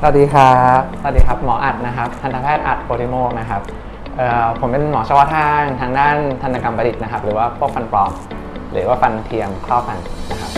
สวัสดีครับ สวัสดีครับ หมออัดนะครับ ทันตแพทย์อัดโปรติโมกนะครับผมเป็นหมอเฉพาะทางทางด้านทันตกรรมประดิษฐ์นะครับ หรือว่าพวกฟันปลอม หรือว่าฟันเทียมครอบฟันนะครับ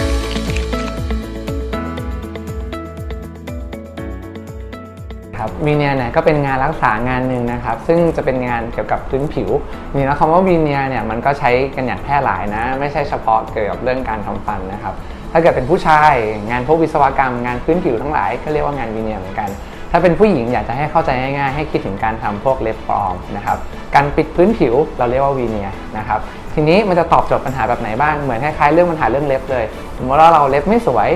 ครับวีเนียเนี่ยก็เป็นงานรักษางานหนึ่งนะครับ ซึ่งจะเป็นงานเกี่ยวกับพื้นผิวจริงๆแล้วคำว่าวีเนียเนี่ยมันก็ใช้กันอย่างแพร่หลายนะ ไม่ใช่เฉพาะเกี่ยวกับเรื่องการทำฟันนะครับ ถ้าเกิดเป็นผู้ชาย งานพวกวิศวกรรมงานพื้นผิวทั้งหลายก็เรียกว่างานวีเนียเหมือนกัน ถ้าเป็นผู้หญิงอยากจะให้เข้าใจง่ายๆให้คิดถึงการทำพวกเล็บปลอมนะครับการปิดพื้นผิวเราเรียกว่าวีเนียนะครับทีนี้มันจะตอบโจทย์ปัญหาแบบไหนบ้างเหมือนคล้ายๆเรื่องปัญหาเรื่องเล็บเลยสมมติว่าเราเล็บไม่สวย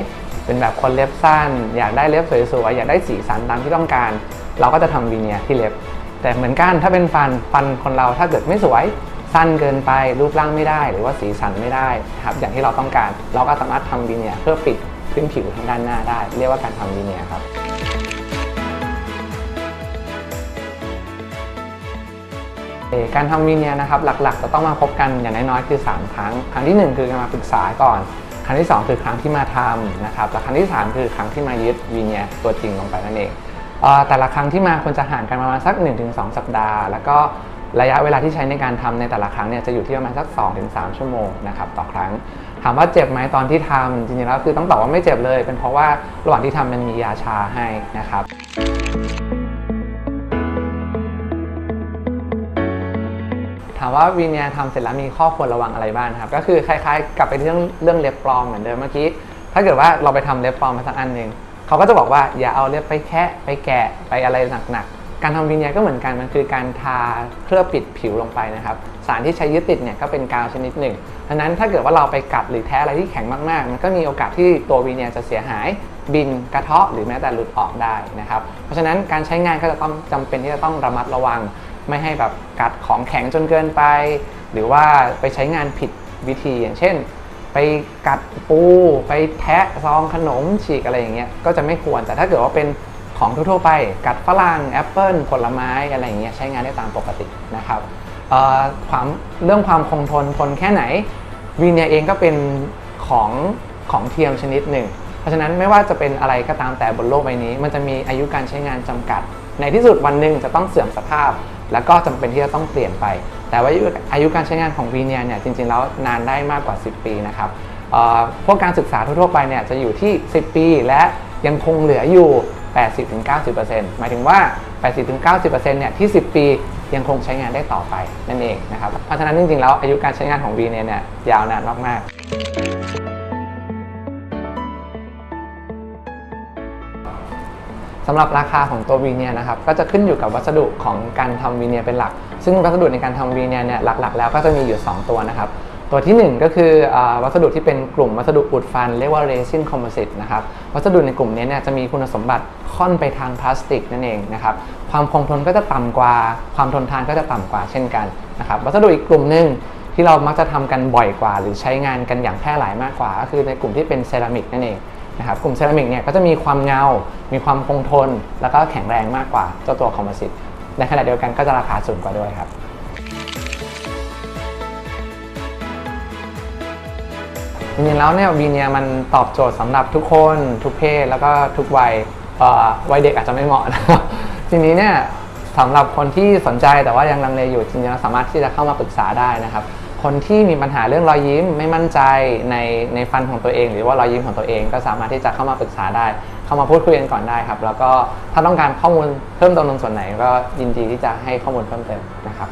เป็นแบบคนเล็บสั้น อยากได้เล็บสวยๆอยากได้สีสันตามที่ต้องการ เราก็จะทำวีเนียร์ที่เล็บ แต่เหมือนกันถ้าเป็นฟันฟันคนเราถ้าเกิดไม่สวย สั้นเกินไปรูปร่างไม่ได้ หรือว่าสีสันไม่ได้ครับอย่างที่เราต้องการ เราก็สามารถทำวีเนียเพื่อปิดพื้นผิวทางด้านหน้าได้ เรียกว่าการทำวีเนียครับการทำวีเนียนะครับหลักๆ จะต้องมาพบกันอย่างน้อยๆคือ 3 ครั้ง ครั้งที่ 1 คือการมาปรึกษาก่อน ครั้งที่ 2 คือครั้งที่มาทำนะครับและครั้งที่ 3 คือครั้งที่มายึดวีเนียตัวจริงลงไปนั่นเองแต่ละครั้งที่มาควรจะห่างกันประมาณสัก 1-2 สัปดาห์ แล้วก็ ระยะเวลาที่ใช้ในการทำในแต่ละครั้งเนี่ยจะอยู่ที่ประมาณสัก 2-3 ชั่วโมงนะครับต่อครั้ง ถามว่าเจ็บไหมตอนที่ทำจริงๆแล้วคือต้องตอบว่าไม่เจ็บเลย เป็นเพราะว่าระหว่างที่ทำมันมียาชาให้นะครับถามว่าวีเนียทำเสร็จแล้วมีข้อควรระวังอะไรบ้างครับ ก็คือคล้ายๆ กลับไปที่เรื่องเรื่องเล็บปลอมเหมือนเดิมเมื่อกี้ ถ้าเกิดว่าเราไปทำเล็บปลอมมาสักอันหนึ่งเขาก็จะบอกว่าอย่าเอาเล็บไปแคะไปแกะไปอะไรหนักๆ การทำวีเนียก็เหมือนกันมันคือการทาเคลือบปิดผิวลงไปนะครับ สารที่ใช้ยึดติดเนี่ยก็เป็นกาวชนิดหนึ่งดังนั้นถ้าเกิดว่าเราไปกัดหรือแทะอะไรที่แข็งมากๆ มันก็มีโอกาสที่ตัววีเนียจะเสียหาย บินกระเทาะหรือแม้แต่หลุดออกได้นะครับ เพราะฉะนั้นการใช้งานก็จะต้องจำเป็นที่จะต้องระมัดระวัง ไม่ให้แบบกัดของแข็งจนเกินไป หรือว่าไปใช้งานผิดวิธีอย่างเช่น ไปกัดปู ไปแทะซองขนมฉีกอะไรอย่างเงี้ยก็จะไม่ควรแต่ถ้าเกิดว่าเป็น ของทั่วๆไป กัดฝรั่งแอปเปิลผลไม้อะไรอย่างเงี้ยใช้งานได้ตามปกตินะครับเอ่อความเรื่องความคงทนทนแค่ไหนวีเนียเองก็เป็นของของเทียมชนิดหนึ่ง เพราะฉะนั้นไม่ว่าจะเป็นอะไรก็ตามแต่บนโลกใบนี้ มันจะมีอายุการใช้งานจำกัด ในที่สุดวันหนึ่งจะต้องเสื่อมสภาพ แล้วก็จำเป็นที่จะต้องเปลี่ยนไป แต่ว่าอายุการใช้งานของวีเนียเนี่ยจริงๆแล้วนานได้มากกว่า 10 ปีนะครับเอ่อพวกการศึกษาทั่วๆไปเนี่ยจะอยู่ที่ 10 ปีและยังคงเหลืออยู่ 80-90%หมายถึงว่า 80-90%เนี่ยที่ 10 ปียังคงใช้งานได้ต่อไปนั่นเองนะครับเพราะฉะนั้นจริงๆแล้วอายุการใช้งานของวีเนียเนี่ยยาวนานมากๆสำหรับราคาของตัววีเนียนะครับก็จะขึ้นอยู่กับวัสดุของการทำวีเนียเป็นหลัก ซึ่งวัสดุในการทำวีเนียเนี่ยหลักๆ แล้วก็จะมีอยู่ 2 ตัวนะครับ ตัวทีหนึ่1 ก็คืออวัสดุที่เป็นกลุ่มวัสดุอุดฟัน เรียกว่าเรซินคอมโพสิตนะครับวัสดุในกลุ่มนี้เนี่ยจะมีคุณสมบัติค่อนไปทางพลาสติกนั่นเองนะครับความคงทนก็จะต่ำกว่า ความทนทานก็จะต่ำกว่าเช่นกันนะครับวัสดุอีกกลุ่มหนึ่งที่เรามักจะทำกันบ่อยกว่า หรือใช้งานกันอย่างแพร่หลายมากกว่า ก็คือในกลุ่มที่เป็นเซรามิกนั่นเองนะครับกลุ่มเซรามิกเนี่ยก็จะมีความเงา มีความคงทน แล้วก็แข็งแรงมากกว่าเจ้าตัวคอมโพสิตในขณะเดียวกันก็จะราคาสูงกว่าด้วยครับ จริงๆแล้วเนี่ยวีเนียมันตอบโจทย์สำหรับทุกคนทุกเพศแล้วก็ทุกวัยวัยเด็กอาจจะไม่เหมาะนะครับทีนี้เนี่ยสำหรับคนที่สนใจแต่ว่ายังลังเลอยู่จริงๆสามารถที่จะเข้ามาปรึกษาได้นะครับ คนที่มีปัญหาเรื่องรอยยิ้มไม่มั่นใจในในฟันของตัวเอง หรือว่ารอยยิ้มของตัวเองก็สามารถที่จะเข้ามาปรึกษาได้ เข้ามาพูดคุยกันก่อนได้ครับ แล้วก็ถ้าต้องการข้อมูลเพิ่มเติมตรงส่วนไหน ก็ยินดีที่จะให้ข้อมูลเพิ่มเติมนะครับ